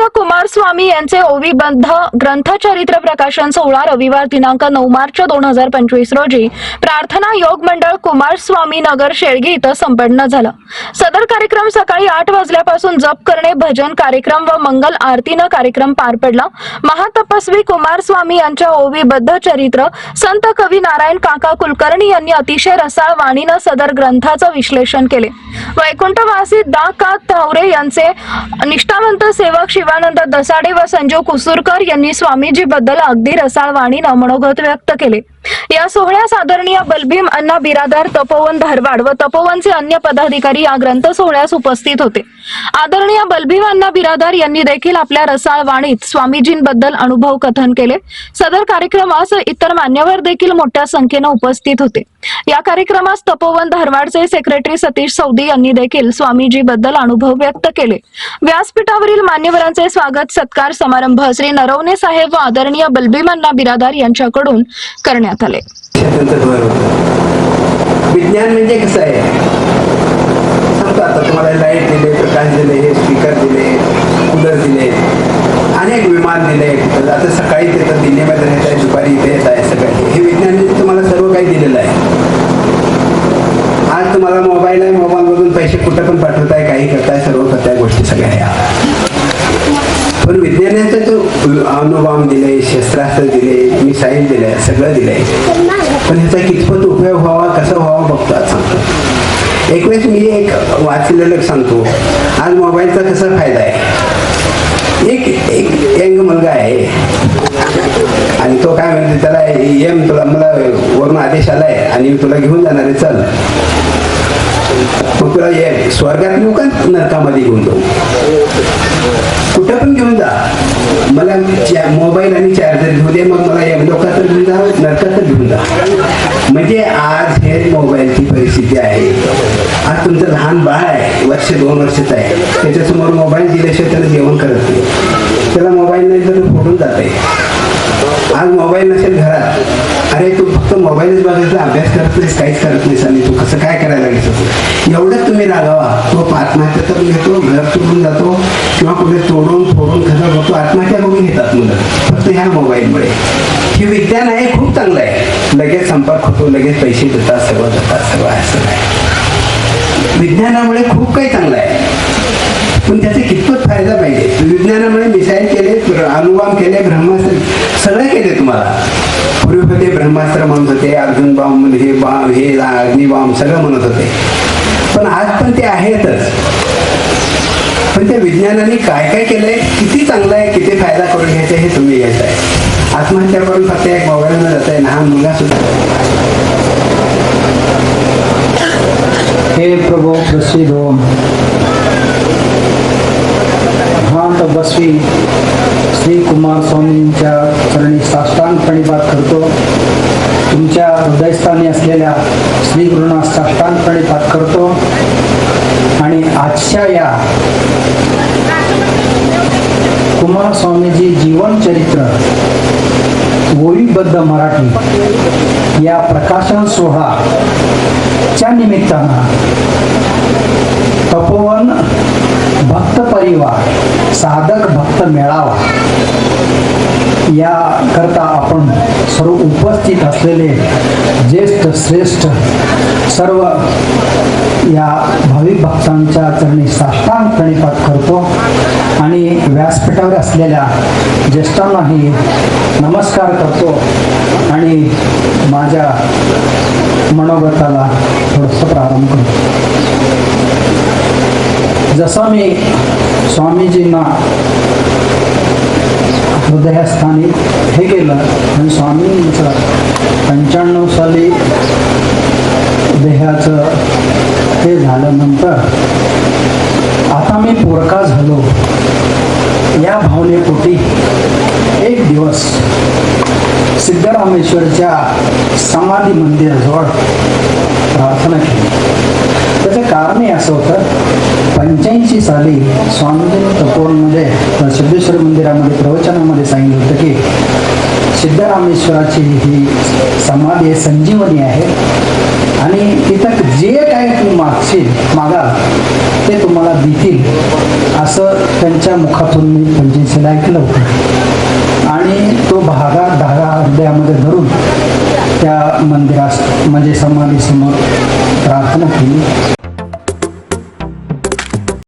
पूज्य कुमारस्वामी यांचे ओविबंध ग्रंथचरित्र प्रकाशन सोहळा रविवार दिनांक नऊ मार्च दोन हजार पंचवीस रोजी प्रार्थना योग मंडळ कुमारस्वामी नगर शेळगी इथं संपन्न झालं. सदर कार्यक्रम सकाळी आठ वाजल्यापासून जप करणे भजन कार्यक्रम व मंगल आरतीनं कार्यक्रम पार पडला. महातपस्वी कुमारस्वामी यांच्या ओविबद्ध चरित्र संत कवी नारायण काका कुलकर्णी यांनी अतिशय रसाळ वाणीनं सदर ग्रंथाचं विश्लेषण केले. वैकुंठवासी दा का तावरे यांचे निष्ठावंत सेवक शिवाय शिवानंद दसाडे व संजीव कुसुरकर यांनी स्वामीजीबद्दल अगदी रसाळ वाणीनं मनोगत व्यक्त केले. या सोहळ्यास आदरणीय बलभीम अण्णा बिरादार तपोवन धारवाड व तपोवनचे अन्य पदाधिकारी या ग्रंथ सोहळ्यास उपस्थित होते. आदरणीय बलभीम अण्णा बिरादार यांनी देखील आपल्या रसाळ वाणीत स्वामीजींबद्दल अनुभव कथन केले. सदर कार्यक्रमास इतर मान्यवर देखील मोठ्या संख्येनं उपस्थित होते. या कार्यक्रमास तपोवन धारवाडचे सेक्रेटरी सतीश सौदी यांनी देखील स्वामीजीबद्दल अनुभव व्यक्त केले. व्यासपीठावरील मान्यवरांचे स्वागत सत्कार समारंभ श्री नरवणे साहेब व आदरणीय बलभीम अण्णा बिरादार यांच्याकडून करण्यात आले. विज्ञान म्हणजे कसं आहे? आता तुम्हाला लाइट दिले प्रकाश दिले हे स्पीकर दिले कूलर दिले अनेक विमान दिले आता सकाळी तिथं दिल्लीमध्ये येत आहे दुपारी इथे येत आहे सकाळी हे विज्ञान म्हणजे तुम्हाला सर्व काही दिलेलं आहे. आज तुम्हाला मोबाईल आहे मोबाईलमधून पैसे कुठं पण पाठवता दिले शस्त्रास्त्र दिले मिसाईल दिले सगळं दिलंय. पण ह्याचा कितपत उपयोग व्हावा कसा व्हावा बघतो आज सांगतो. एक वेळेस मी एक वाचलेलं सांगतो. आज मोबाईलचा कसा फायदा आहे? एक एक यंग मुलगा आहे. आणि तो काय म्हणते त्याला येम तुला मला वरून आदेश आलाय आणि मी तुला घेऊन जाणार आहे चल. मग तुला ये? स्वर्गात नेऊ का? नरकामध्ये घेऊन जाऊ. कुठं पण घेऊन जा. मला मोबाईल आणि चार्जर घेऊ दे मग मला एक लोकात तर घेऊन जा नरकात तर घेऊन जा. म्हणजे आज हे मोबाईलची परिस्थिती आहे. आज तुमचं लहान बाळ आहे वर्ष दोन वर्षाचं आहे. त्याच्यासमोर मोबाईल दिल्याशिवाय त्याला जेवण करत नाही. त्याला मोबाईल नाही तर फोडून जाते आज मोबाईल नसेल घरात. अरे तू फक्त मोबाईलच बघायचा अभ्यास करत नाहीस काहीच करत नाहीस आणि तू कसं काय करायला लागेल एवढंच तुम्ही रागावा. तो आत्महत्या तर घेतो घर तुटून जातो किंवा कुठे तोडून फोडून खरं होतो. आत्महत्या करून घेतात मुलं फक्त ह्या मोबाईलमुळे हे विज्ञान आहे खूप चांगलं आहे. लगेच संपर्क होतो लगेच पैसे देतात सर्व देतात सर्व असं सगळं आहे. विज्ञानामुळे खूप काही चांगलं आहे. पण त्याचे कितपत फायदा पाहिजे? विज्ञानामुळे मिसाईल अनुवाम केले ब्रह्मास्त्र सगळे केले तुम्हाला. पूर्वी होते ब्रह्मास्त्र म्हणत होते अर्जुन बॉम्ब हे बॉम्ब हे अग्निबॉम्ब सगळं म्हणत होते. पण आज पण ते आहेतच. पण त्या विज्ञानाने काय काय केलंय किती चांगलं आहे किती फायदा करून घ्यायचा हे तुम्ही घ्यायचं आहे. आत्महत्या करून फक्त एक मोबाईल जात आहे लहान मुलगा सुद्धा. हे प्रभो प्रसिद्ध ओम तो तपस्वी श्री कुमार स्वामींच्या चरणी साष्टांग प्रणिपात करतो. तुमच्या हृदयस्थानी असलेल्या श्री गुरुना साष्टांग प्रणिपात करतो. आणि आजच्या या कुमार स्वामीजी जीवन चरित्र ओळीबद्ध मराठी या प्रकाशन सोहळा च्या निमित्तानं तपोवन भक्त परिवार साधक भक्त मिळावा. या करता आपण सर्व उपस्थित असलेले ज्येष्ठ श्रेष्ठ सर्व या भाविक भक्तांच्या चरणी साष्टांग प्रणिपात करतो आणि व्यासपीठावर असलेल्या ज्येष्ठांनाही नमस्कार करतो आणि माझ्या मनोगताला थोडंसं प्रारंभ करतो. जसं मी स्वामीजींना हृदयस्थानी हे केलं आणि स्वामींचं पंच्याण्णव साली देहाचं हे झाल्यानंतर आता मी पोरका झालो. या भावनेपोटी एक दिवस सिद्धरामेश्वरच्या समाधी मंदिराजवळ प्रार्थना केली. कारणही कारण असं होतं. पंच्याऐंशी साली स्वामीजींनी तपोवनमध्ये सिद्धेश्वर मंदिरामध्ये प्रवचनामध्ये सांगितलं होतं की सिद्धरामेश्वराची ही समाधी आहे संजीवनी आहे. आणि तिथं जे काय तुम्ही मागशील मागाल ते तुम्हाला देतील असं त्यांच्या मुखातून मी पंच्याऐंशीला ऐकलं होतं. आणि तो भागा धागा हृदयामध्ये